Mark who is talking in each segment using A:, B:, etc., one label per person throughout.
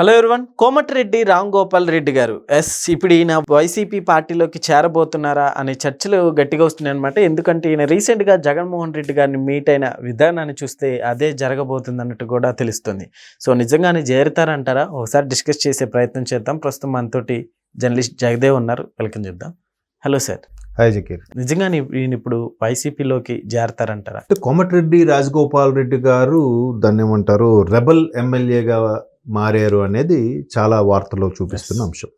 A: Hello everyone Komatireddy Ram Gopal Reddy గారు. Yes ఇప్పుడు ఈయన వైసీపీ పార్టీలోకి చేరబోతున్నారా అనే చర్చలు గట్టిగా వస్తున్నాయి అనమాట ఎందుకంటే ఈయన రీసెంట్గా జగన్మోహన్ రెడ్డి గారిని మీట్ అయిన విధానాన్ని చూస్తే అదే జరగబోతుంది అన్నట్టు కూడా తెలుస్తుంది. సో నిజంగానే చేరుతారంటారా? ఒకసారి డిస్కస్ చేసే ప్రయత్నం చేద్దాం. ప్రస్తుతం మనతోటి జర్నలిస్ట్ జగదేవ్ ఉన్నారు. వెల్కమ్ చేద్దాం. హలో సార్
B: హాయ్ జకీర్
A: నిజంగానే ఈయన ఇప్పుడు వైసీపీలోకి చేరతారంటారా?
B: అంటే కోమటిరెడ్డి రాజగోపాల్ రెడ్డి గారు దాన్ని ఏమంటారు? రెబల్ ఎమ్మెల్యేగా మారారు అనేది చాలా వార్తల్లో చూపిస్తున్న. అంశం.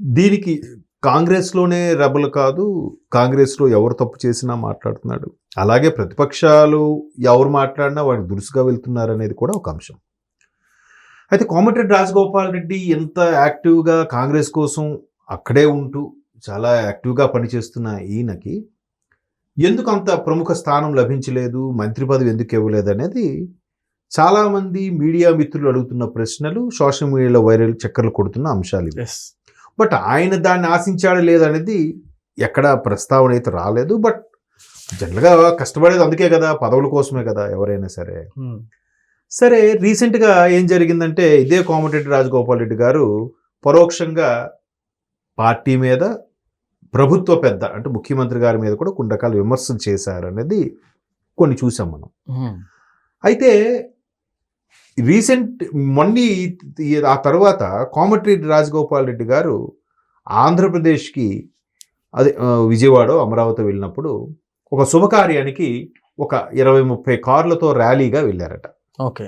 B: దీనికి కాంగ్రెస్లోనే రెబల్ కాదు కాంగ్రెస్లో ఎవరు తప్పు చేసినా మాట్లాడుతున్నాడు. అలాగే ప్రతిపక్షాలు ఎవరు మాట్లాడినా వాడికి దురుసుగా వెళ్తున్నారు అనేది కూడా ఒక అంశం. అయితే కోమటిరెడ్డి రాజగోపాల్ రెడ్డి ఎంత యాక్టివ్గా కాంగ్రెస్ కోసం అక్కడే ఉంటూ చాలా యాక్టివ్గా పనిచేస్తున్న ఈయనకి ఎందుకు అంత ప్రముఖ స్థానం లభించలేదు మంత్రి పదవి ఎందుకు ఇవ్వలేదు అనేది చాలామంది మీడియా మిత్రులు అడుగుతున్న ప్రశ్నలు సోషల్ మీడియాలో వైరల్ చక్కర్లు కొడుతున్న అంశాలు బట్ ఆయన దాన్ని ఆశించాడా లేదనేది ఎక్కడ ప్రస్తావన అయితే రాలేదు. బట్ జనరల్గా కష్టపడేది అందుకే కదా పదవుల కోసమే కదా ఎవరైనా సరే. సరే రీసెంట్గా ఏం జరిగిందంటే ఇదే కోమటిరెడ్డి రాజగోపాల్ రెడ్డి గారు పరోక్షంగా పార్టీ మీద ప్రభుత్వ పెద్ద అంటే ముఖ్యమంత్రి గారి మీద కూడా కొన్ని రకాల విమర్శలు చేశారు అనేది కొన్ని చూసాం మనం. అయితే రీసెంట్ మొన్నీ ఆ తర్వాత కోమటిరెడ్డి రాజగోపాల్ రెడ్డి గారు ఆంధ్రప్రదేశ్కి అదే విజయవాడ అమరావతి వెళ్ళినప్పుడు ఒక శుభకార్యానికి ఒక ఇరవై ముప్పై కార్లతో ర్యాలీగా వెళ్ళారట.
A: ఓకే.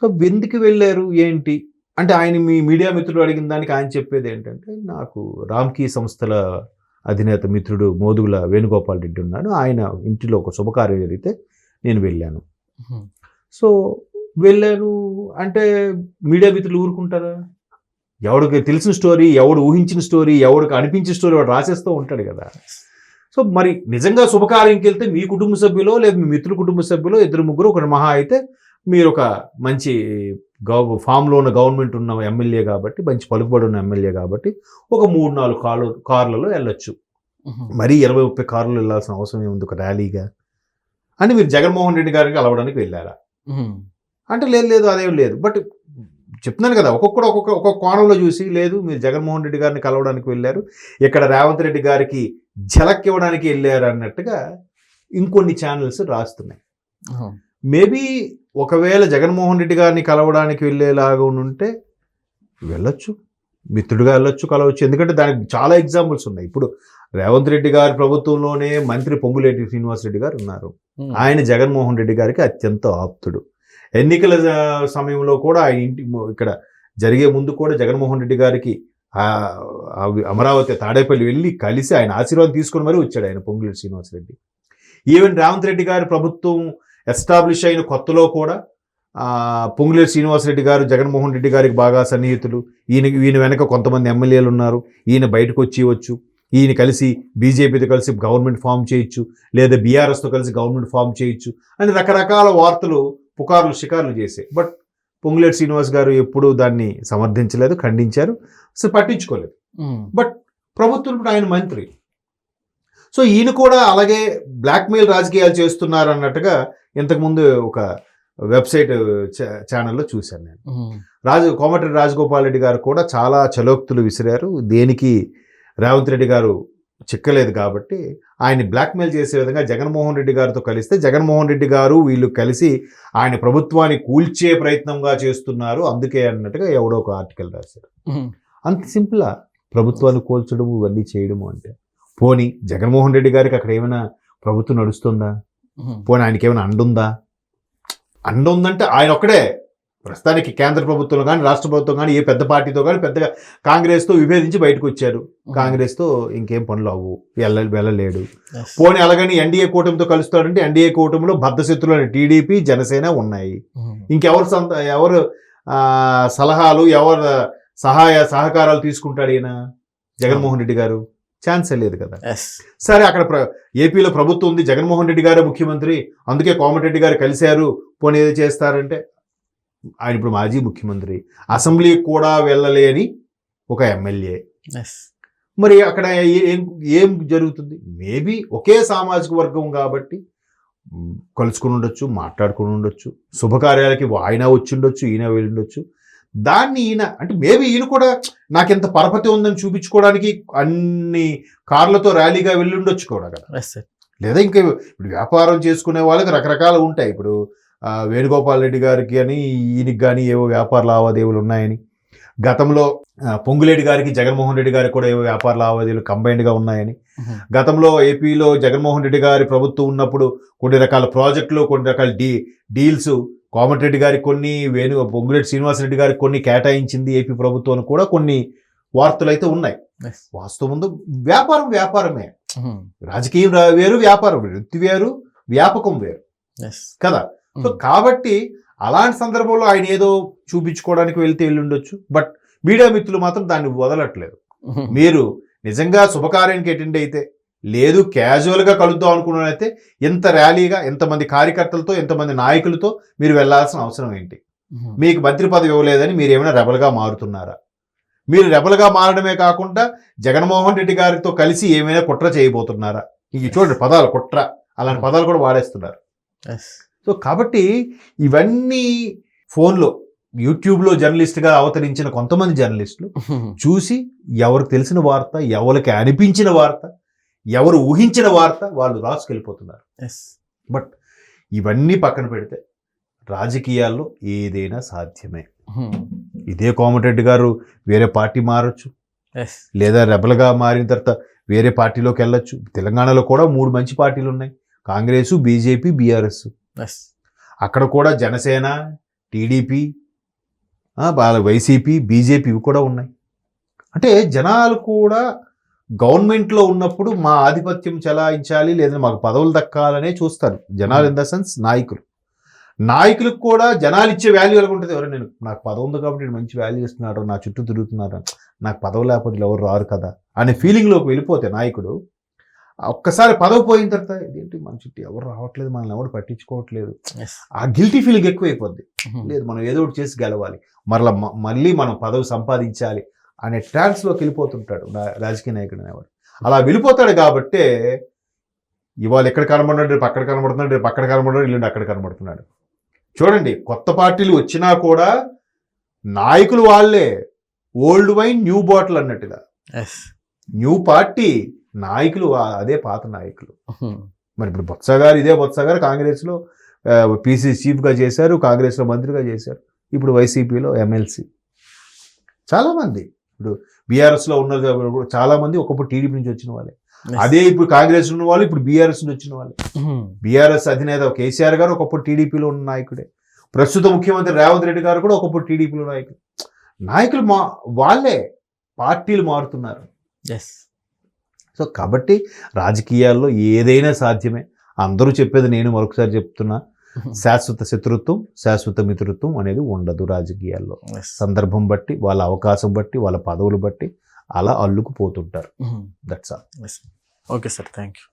B: సో ఎందుకు వెళ్ళారు? ఏంటి? అంటే ఆయన మీ మీడియా మిత్రుడు అడిగిన దానికి ఆయన చెప్పేది ఏంటంటే నాకు రామ్కీ సంస్థల అధినేత మిత్రుడు మోదుగుల వేణుగోపాల్ రెడ్డి ఉన్నాడు. ఆయన ఇంటిలో ఒక శుభకార్యం జరిగితే నేను వెళ్ళాను. సో వెళ్ళాను అంటే మీడియా మిత్రులు ఊరుకుంటారా? ఎవడికి తెలిసిన స్టోరీ ఎవడు ఊహించిన స్టోరీ ఎవడికి అనిపించిన స్టోరీ వాడు రాసేస్తూ ఉంటాడు కదా. సో మరి నిజంగా శుభకార్యంకి వెళ్తే మీ కుటుంబ సభ్యులో లేదా మీ మిత్రుల కుటుంబ సభ్యులో ఇద్దరు ముగ్గురు ఒకటి మహా అయితే మీరు ఒక మంచి గవ ఫామ్లో ఉన్న గవర్నమెంట్ ఉన్న ఎమ్మెల్యే కాబట్టి మంచి పలుకుబడి ఉన్న ఎమ్మెల్యే కాబట్టి ఒక మూడు నాలుగు కార్లు కార్లలో వెళ్ళొచ్చు. మరీ ఇరవై ముప్పై కార్లు వెళ్ళాల్సిన అవసరం ఏముంది ఒక ర్యాలీగా? అని మీరు జగన్మోహన్ రెడ్డి గారికి కలవడానికి వెళ్ళారా? అంటే లేదు లేదు అదేం లేదు. బట్ చెప్తున్నాను కదా ఒక్కొక్కడు ఒక్కొక్క ఒక్కొక్క కోణంలో చూసి లేదు మీరు జగన్మోహన్ రెడ్డి గారిని కలవడానికి వెళ్ళారు ఇక్కడ రేవంత్ రెడ్డి గారికి ఝలక్ ఇవ్వడానికి వెళ్ళారు అన్నట్టుగా ఇంకొన్ని ఛానల్స్ రాస్తున్నాయి. మేబీ ఒకవేళ జగన్మోహన్ రెడ్డి గారిని కలవడానికి వెళ్ళేలాగా ఉంటే వెళ్ళొచ్చు మిత్రుడిగా వెళ్ళొచ్చు కలవచ్చు. ఎందుకంటే దానికి చాలా ఎగ్జాంపుల్స్ ఉన్నాయి. ఇప్పుడు రేవంత్ రెడ్డి గారి ప్రభుత్వంలోనే మంత్రి పొంగులేటి శ్రీనివాస్ రెడ్డి గారు ఉన్నారు. ఆయన జగన్మోహన్ రెడ్డి గారికి అత్యంత ఆప్తుడు. ఎన్నికల సమయంలో కూడా ఆయన ఇంటి ఇక్కడ జరిగే ముందు కూడా జగన్మోహన్ రెడ్డి గారికి అమరావతి తాడేపల్లి వెళ్ళి కలిసి ఆయన ఆశీర్వాదం తీసుకొని మరీ వచ్చాడు ఆయన పొంగులేటి శ్రీనివాసరెడ్డి. ఈవెన్ రేవంత్ రెడ్డి గారి ప్రభుత్వం ఎస్టాబ్లిష్ అయిన కొత్తలో కూడా ఆ, పొంగులేటి శ్రీనివాసరెడ్డి గారు జగన్మోహన్ రెడ్డి గారికి బాగా సన్నిహితులు. ఈయన ఈయన వెనక కొంతమంది ఎమ్మెల్యేలు ఉన్నారు. ఈయన బయటకు వచ్చి వచ్చు ఈయన కలిసి బీజేపీతో కలిసి గవర్నమెంట్ ఫామ్ చేయొచ్చు. లేదా బీఆర్ఎస్తో కలిసి గవర్నమెంట్ ఫామ్ చేయొచ్చు. అని రకరకాల వార్తలు పుకార్లు షికార్లు చేశాయి బట్ పొంగులేటి శ్రీనివాస్ గారు ఎప్పుడూ దాన్ని సమర్థించలేదు ఖండించారు. అసలు పట్టించుకోలేదు. ప్రభుత్వం ఇప్పుడు ఆయన మంత్రి. సో ఈయన కూడా అలాగే బ్లాక్మెయిల్ రాజకీయాలు చేస్తున్నారు అన్నట్టుగా ఇంతకుముందు ఒక వెబ్సైట్ ఛానల్లో చూశాను నేను. రాజు కోమటిరెడ్డి రాజగోపాల్ రెడ్డి గారు కూడా చాలా చలోక్తులు విసిరారు. దేనికి రేవంత్ రెడ్డి గారు చిక్కలేదు కాబట్టి ఆయన బ్లాక్మెయిల్ చేసే విధంగా జగన్మోహన్ రెడ్డి గారితో కలిస్తే జగన్మోహన్ రెడ్డి గారు వీళ్ళు కలిసి ఆయన ప్రభుత్వాన్ని కూల్చే ప్రయత్నంగా చేస్తున్నారు. అందుకే అన్నట్టుగా ఎవడో ఒక ఆర్టికల్ రాశారు. అంత సింపులా ప్రభుత్వాన్ని కూల్చడము ఇవన్నీ చేయడము అంటే. పోనీ జగన్మోహన్ రెడ్డి గారికి అక్కడ ఏమైనా ప్రభుత్వం నడుస్తుందా? పోనీ ఆయనకి ఏమైనా అండుందా? అండ ఉందంటే ఆయన ఒక్కడే. ప్రస్తుతానికి కేంద్ర ప్రభుత్వం కానీ రాష్ట్ర ప్రభుత్వం కానీ ఏ పెద్ద పార్టీతో కానీ పెద్దగా కాంగ్రెస్తో విభేదించి బయటకు వచ్చారు. కాంగ్రెస్తో ఇంకేం పనులు అవ్వు. వెళ్ళ వెళ్ళలేడు. పోనీ అలాగని ఎన్డీఏ కూటమితో కలుస్తాడంటే ఎన్డీఏ కూటమిలో బద్దశత్రులు అని టీడీపీ జనసేన ఉన్నాయి. ఇంకెవరు సొంత ఎవరు సలహాలు ఎవరు సహాయ సహకారాలు తీసుకుంటాడు ఈయన? జగన్మోహన్ రెడ్డి గారు. ఛాన్సే లేదు కదా. సరే అక్కడ ఏపీలో ప్రభుత్వం ఉంది. జగన్మోహన్ రెడ్డి గారే ముఖ్యమంత్రి. అందుకే కోమటిరెడ్డి గారు కలిశారు. పోనీ ఏదో చేస్తారంటే ఆయన ఇప్పుడు మాజీ ముఖ్యమంత్రి. అసెంబ్లీ కూడా వెళ్ళలేని ఒక ఎమ్మెల్యే. మరి అక్కడ ఏ- ఏం జరుగుతుంది? మేబీ ఒకే సామాజిక వర్గం కాబట్టి కలుసుకుని ఉండొచ్చు మాట్లాడుకుని ఉండొచ్చు శుభకార్యాలకి ఆయన వచ్చి ఉండొచ్చు ఈయన వెళ్ళి ఉండొచ్చు. దాన్ని ఈయన అంటే మేబీ ఈయన కూడా నాకు ఎంత పరపతి ఉందని చూపించుకోవడానికి అన్ని కార్లతో ర్యాలీగా వెళ్ళి ఉండొచ్చు కూడా కదా.
A: ఎస్ సార్
B: లేదా ఇంకా ఇప్పుడు వ్యాపారం చేసుకునే వాళ్ళకి రకరకాలు ఉంటాయి. ఇప్పుడు వేణుగోపాల్ రెడ్డి గారికి అని ఈయనకి కానీ ఏవో వ్యాపార లావాదేవీలు ఉన్నాయని. గతంలో ఆ, పొంగులేటి గారికి జగన్మోహన్ రెడ్డి గారికి కూడా ఏవో వ్యాపార లావాదేవీలు కంబైన్డ్గా ఉన్నాయని. గతంలో ఏపీలో జగన్మోహన్ రెడ్డి గారి ప్రభుత్వం ఉన్నప్పుడు కొన్ని రకాల ప్రాజెక్టులు కొన్ని రకాల డీ డీల్స్ కోమటిరెడ్డి గారికి కొన్ని వేణు పొంగులేటి శ్రీనివాసరెడ్డి గారికి కొన్ని కేటాయించింది ఏపీ ప్రభుత్వం అని కూడా కొన్ని వార్తలు అయితే ఉన్నాయి. వాస్తవం ముందు వ్యాపారం వ్యాపారమే. రాజకీయం వేరు వ్యాపారం వృత్తి వేరు వ్యాపకం వేరు. కదా? సో కాబట్టి అలాంటి సందర్భంలో ఆయన ఏదో చూపించుకోవడానికి వెళ్తే వెళ్ళి ఉండొచ్చు బట్ మీడియా మిత్రులు మాత్రం దాన్ని వదలట్లేదు. మీరు నిజంగా శుభకార్యానికి అటెండ్ అయితే లేదు క్యాజువల్గా కలుద్దాం అనుకున్నైతే ఎంత ర్యాలీగా ఎంతమంది కార్యకర్తలతో ఎంతమంది నాయకులతో మీరు వెళ్ళాల్సిన అవసరం ఏంటి? మీకు మంత్రి పదవి ఇవ్వలేదని మీరు ఏమైనా రెబల్గా మారుతున్నారా? మీరు రెబల్గా మారడమే కాకుండా జగన్మోహన్ రెడ్డి గారితో కలిసి ఏమైనా కుట్ర చేయబోతున్నారా? ఇవి చూడండి పదాలు కుట్ర. అలాంటి పదాలు కూడా వాడేస్తున్నారు. సో కాబట్టి ఇవన్నీ ఫోన్లో యూట్యూబ్లో జర్నలిస్ట్గా అవతరించిన కొంతమంది జర్నలిస్టులు చూసి ఎవరికి తెలిసిన వార్త ఎవరికి అనిపించిన వార్త ఎవరు ఊహించిన వార్త వాళ్ళు రాసుకెళ్ళిపోతున్నారు.
A: ఎస్
B: బట్ ఇవన్నీ పక్కన పెడితే రాజకీయాల్లో ఏదైనా సాధ్యమే. ఇదే కోమటిరెడ్డి గారు వేరే పార్టీ మారచ్చు.
A: ఎస్
B: లేదా రెబల్గా మారిన తర్వాత వేరే పార్టీలోకి వెళ్ళొచ్చు. తెలంగాణలో కూడా మూడు మంచి పార్టీలు ఉన్నాయి కాంగ్రెస్ బీజేపీ బీఆర్ఎస్.
A: ఎస్
B: అక్కడ కూడా జనసేన టీడీపీ వాళ్ళ వైసీపీ బీజేపీ ఇవి కూడా ఉన్నాయి. అంటే జనాలు కూడా గవర్నమెంట్లో ఉన్నప్పుడు మా ఆధిపత్యం చెలాయించాలి లేదా మాకు పదవులు దక్కాలనే చూస్తారు. జనాలు ఇన్ ద సెన్స్ నాయకులు. నాయకులకు కూడా జనాలు ఇచ్చే వాల్యూ ఎలా ఉంటుంది? ఎవరు నేను నాకు పదవి ఉంది కాబట్టి నేను మంచి వాల్యూ ఇస్తున్నాడు నా చుట్టూ తిరుగుతున్నారు నాకు పదవి లేకపోతే ఎవరు రారు కదా? అనే ఫీలింగ్లోకి వెళ్ళిపోతే నాయకుడు ఒక్కసారి పదవి పోయిన తర్వాత ఇదేంటి మన చుట్టూ ఎవరు రావట్లేదు మనల్ని ఎవరు పట్టించుకోవట్లేదు. ఆ గిల్టీ ఫీలింగ్ ఎక్కువైపోద్ది. లేదు మనం ఏదో ఒకటి చేసి గెలవాలి. మరలా మళ్ళీ మనం పదవి సంపాదించాలి అనే ట్రాన్స్లోకి వెళ్ళిపోతుంటాడు రాజకీయ నాయకుడు అనేవాడు. అలా వెళ్ళిపోతాడు కాబట్టే ఇవాళ ఎక్కడ కనబడినాడు రేపు అక్కడ కనబడుతున్నాడు రేపు అక్కడ కనబడినాడు ఇల్లు అక్కడ కనబడుతున్నాడు. చూడండి కొత్త పార్టీలు వచ్చినా కూడా నాయకులు వాళ్ళే ఓల్డ్ వైన్ న్యూ బాటిల్ అన్నట్టుగా. న్యూ పార్టీ నాయకులు అదే పాత నాయకులు. మరి ఇప్పుడు బొత్స గారు ఇదే బొత్స గారు కాంగ్రెస్లో పీసీ చీఫ్గా చేశారు కాంగ్రెస్లో మంత్రిగా చేశారు. ఇప్పుడు వైసీపీలో ఎమ్మెల్సీ. చాలామంది. ఇప్పుడు బీఆర్ఎస్లో ఉన్న చాలామంది ఒకప్పుడు టీడీపీ నుంచి వచ్చిన వాళ్ళే. అదే ఇప్పుడు కాంగ్రెస్ ఉన్న వాళ్ళు ఇప్పుడు బీఆర్ఎస్ నుంచి వచ్చిన వాళ్ళే. బీఆర్ఎస్ అధినేత కేసీఆర్ గారు ఒకప్పుడు టీడీపీలో ఉన్న నాయకుడే. ప్రస్తుత ముఖ్యమంత్రి రేవంత్ రెడ్డి గారు కూడా ఒకప్పుడు టీడీపీలో నాయకుడు నాయకులు మా వాళ్ళే. పార్టీలు మారుతున్నారు.
A: ఎస్
B: సో కాబట్టి రాజకీయాల్లో ఏదైనా సాధ్యమే. అందరూ చెప్పేది నేను మరొకసారి చెప్తున్నా. శాశ్వత శత్రుత్వం శాశ్వత మిత్రుత్వం అనేది ఉండదు రాజకీయాల్లో. సందర్భం బట్టి వాళ్ళ అవకాశం బట్టి వాళ్ళ పదవులు బట్టి అలా అల్లుకుపోతుంటారు. That's all
A: okay sir thank you